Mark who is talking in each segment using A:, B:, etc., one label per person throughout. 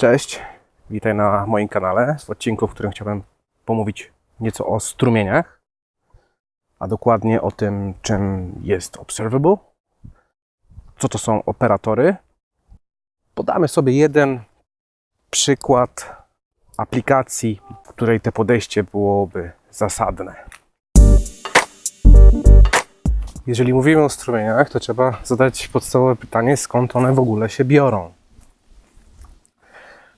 A: Cześć, witaj na moim kanale w odcinku, w którym chciałbym pomówić nieco o strumieniach, a dokładnie o tym, czym jest Observable, co to są operatory. Podamy sobie jeden przykład aplikacji, w której to podejście byłoby zasadne. Jeżeli mówimy o strumieniach, to trzeba zadać podstawowe pytanie, skąd one w ogóle się biorą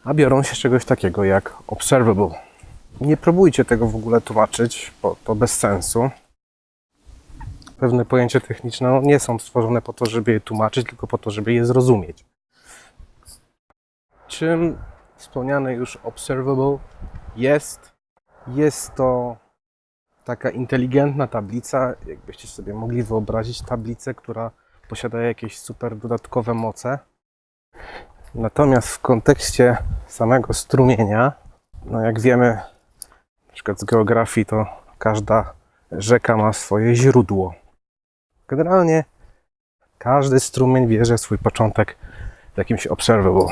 A: a biorą się z czegoś takiego jak observable. Nie próbujcie tego w ogóle tłumaczyć, bo to bez sensu. Pewne pojęcia techniczne no, nie są stworzone po to, żeby je tłumaczyć, tylko po to, żeby je zrozumieć. Czym wspomniane już observable jest? Jest to taka inteligentna tablica, jakbyście sobie mogli wyobrazić tablicę, która posiada jakieś super dodatkowe moce. Natomiast w kontekście samego strumienia, no jak wiemy, na przykład z geografii, to każda rzeka ma swoje źródło. Generalnie każdy strumień bierze swój początek w jakimś observable.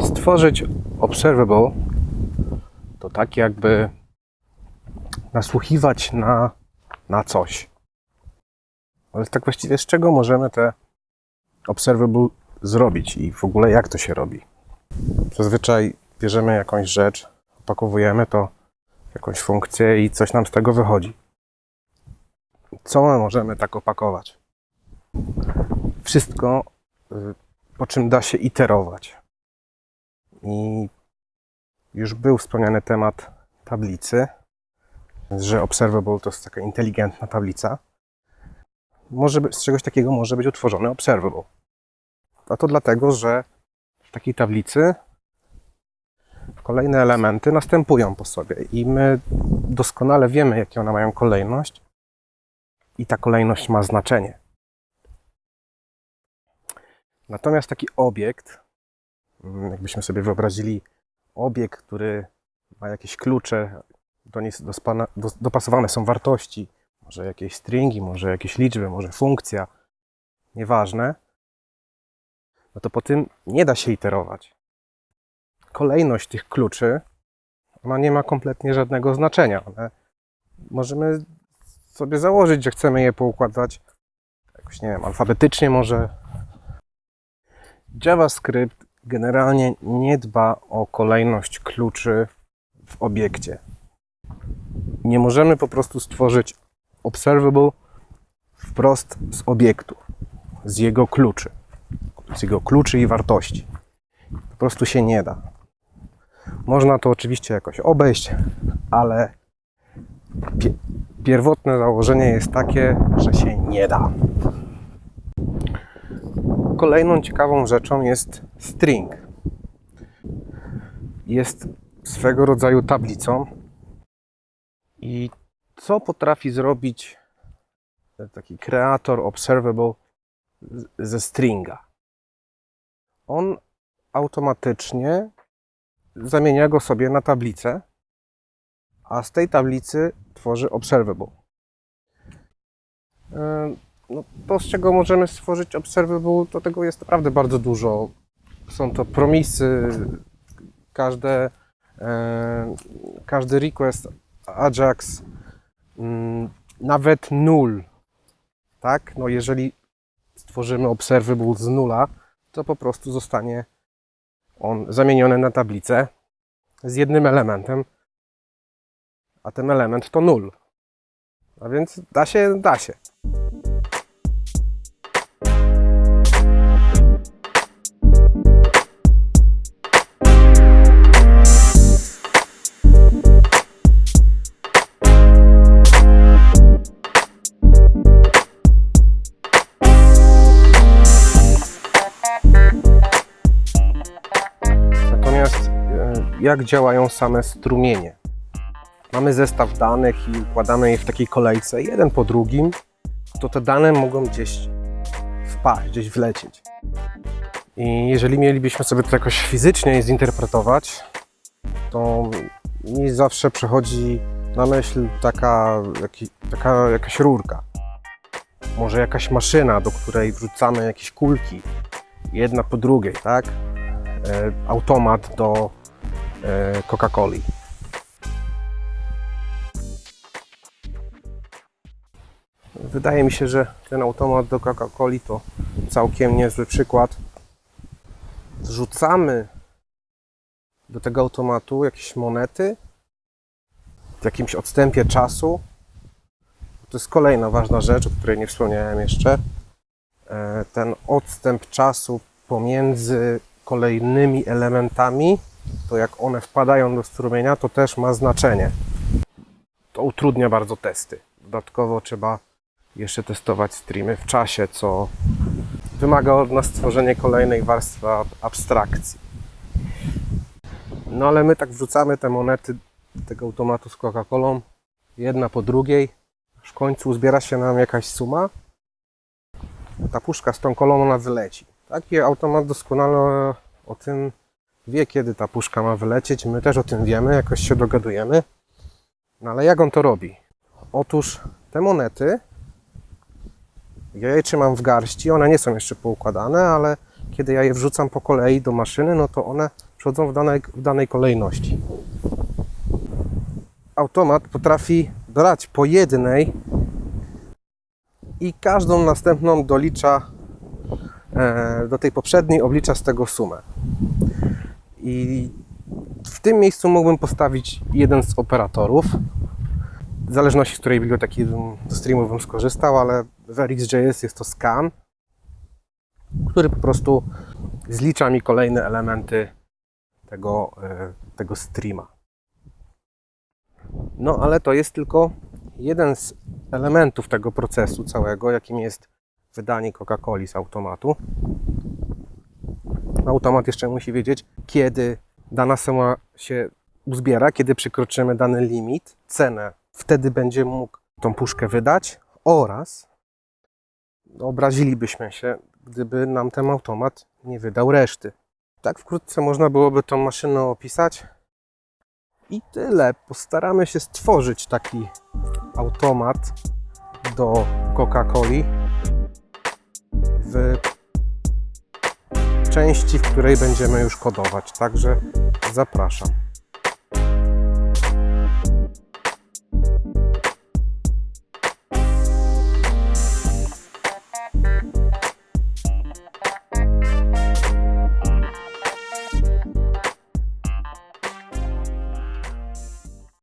A: Stworzyć observable to tak jakby nasłuchiwać na, na coś. Ale tak właściwie z czego możemy te observable zrobić i w ogóle jak to się robi. Zazwyczaj bierzemy jakąś rzecz, opakowujemy to jakąś funkcję i coś nam z tego wychodzi. Co my możemy tak opakować? Wszystko, y, po czym da się iterować. I już był wspomniany temat tablicy, że observable to jest taka inteligentna tablica. Może z czegoś takiego może być utworzony observable. A to dlatego, że w takiej tablicy kolejne elementy następują po sobie i my doskonale wiemy, jakie one mają kolejność i ta kolejność ma znaczenie. Natomiast taki obiekt, jakbyśmy sobie wyobrazili obiekt, który ma jakieś klucze, do niej dopasowane są wartości, może jakieś stringi, może jakieś liczby, może funkcja, nieważne, no to po tym nie da się iterować. Kolejność tych kluczy, ona nie ma kompletnie żadnego znaczenia. One, możemy sobie założyć, że chcemy je poukładać jakoś, nie wiem, alfabetycznie może. JavaScript generalnie nie dba o kolejność kluczy w obiekcie. Nie możemy po prostu stworzyć observable wprost z obiektu, z jego kluczy z jego kluczy i wartości. Po prostu się nie da. Można to oczywiście jakoś obejść, ale pie pierwotne założenie jest takie, że się nie da. Kolejną ciekawą rzeczą jest string. Jest swego rodzaju tablicą i co potrafi zrobić taki kreator observable ze stringa? On automatycznie zamienia go sobie na tablicę, a z tej tablicy tworzy observable. No, to, z czego możemy stworzyć observable, to tego jest naprawdę bardzo dużo. Są to promisy, każde, każdy request, Ajax, mm, nawet null. Tak? No, jeżeli stworzymy observable z nula, to po prostu zostanie on zamieniony na tablicę z jednym elementem, a ten element to 0. A więc da się, da się. Jak działają same strumienie? Mamy zestaw danych i układamy je w takiej kolejce, jeden po drugim, to te dane mogą gdzieś wpaść, gdzieś wlecieć. I jeżeli mielibyśmy sobie to jakoś fizycznie zinterpretować, to mi zawsze przychodzi na myśl taka, jaki, taka jakaś rurka. Może jakaś maszyna, do której wrzucamy jakieś kulki, jedna po drugiej, tak? e, automat do Coca-Coli. Wydaje mi się, że ten automat do Coca-Coli to całkiem niezły przykład. Wrzucamy do tego automatu jakieś monety w jakimś odstępie czasu. To jest kolejna ważna rzecz, o której nie wspomniałem jeszcze. E, Ten odstęp czasu pomiędzy kolejnymi elementami, to jak one wpadają do strumienia, to też ma znaczenie. To utrudnia bardzo testy. Dodatkowo trzeba jeszcze testować streamy w czasie, co wymaga od nas stworzenia kolejnej warstwy ab- abstrakcji. No ale my tak wrzucamy te monety tego automatu z Coca-Colą, jedna po drugiej, aż w końcu zbiera się nam jakaś suma. Ta puszka z tą kolą ona wyleci. Taki automat doskonale o tym wie, kiedy ta puszka ma wylecieć. My też o tym wiemy, jakoś się dogadujemy. No ale jak on to robi? Otóż te monety ja je trzymam w garści, one nie są jeszcze poukładane, ale kiedy ja je wrzucam po kolei do maszyny, no to one przychodzą w danej, w danej kolejności. Automat potrafi brać po jednej i każdą następną dolicza e, do tej poprzedniej, oblicza z tego sumę. I w tym miejscu mógłbym postawić jeden z operatorów, w zależności z której biblioteki do streamu bym skorzystał, ale w RxJS jest to scan, który po prostu zlicza mi kolejne elementy tego, e, tego streama. No ale to jest tylko jeden z elementów tego procesu całego, jakim jest wydanie Coca-Coli z automatu. Automat jeszcze musi wiedzieć, kiedy dana suma się uzbiera, kiedy przekroczymy dany limit, cenę. Wtedy będzie mógł tą puszkę wydać oraz obrazilibyśmy się, gdyby nam ten automat nie wydał reszty. Tak wkrótce można byłoby tą maszynę opisać. I tyle. Postaramy się stworzyć taki automat do Coca-Coli w części, w której będziemy już kodować. Także zapraszam.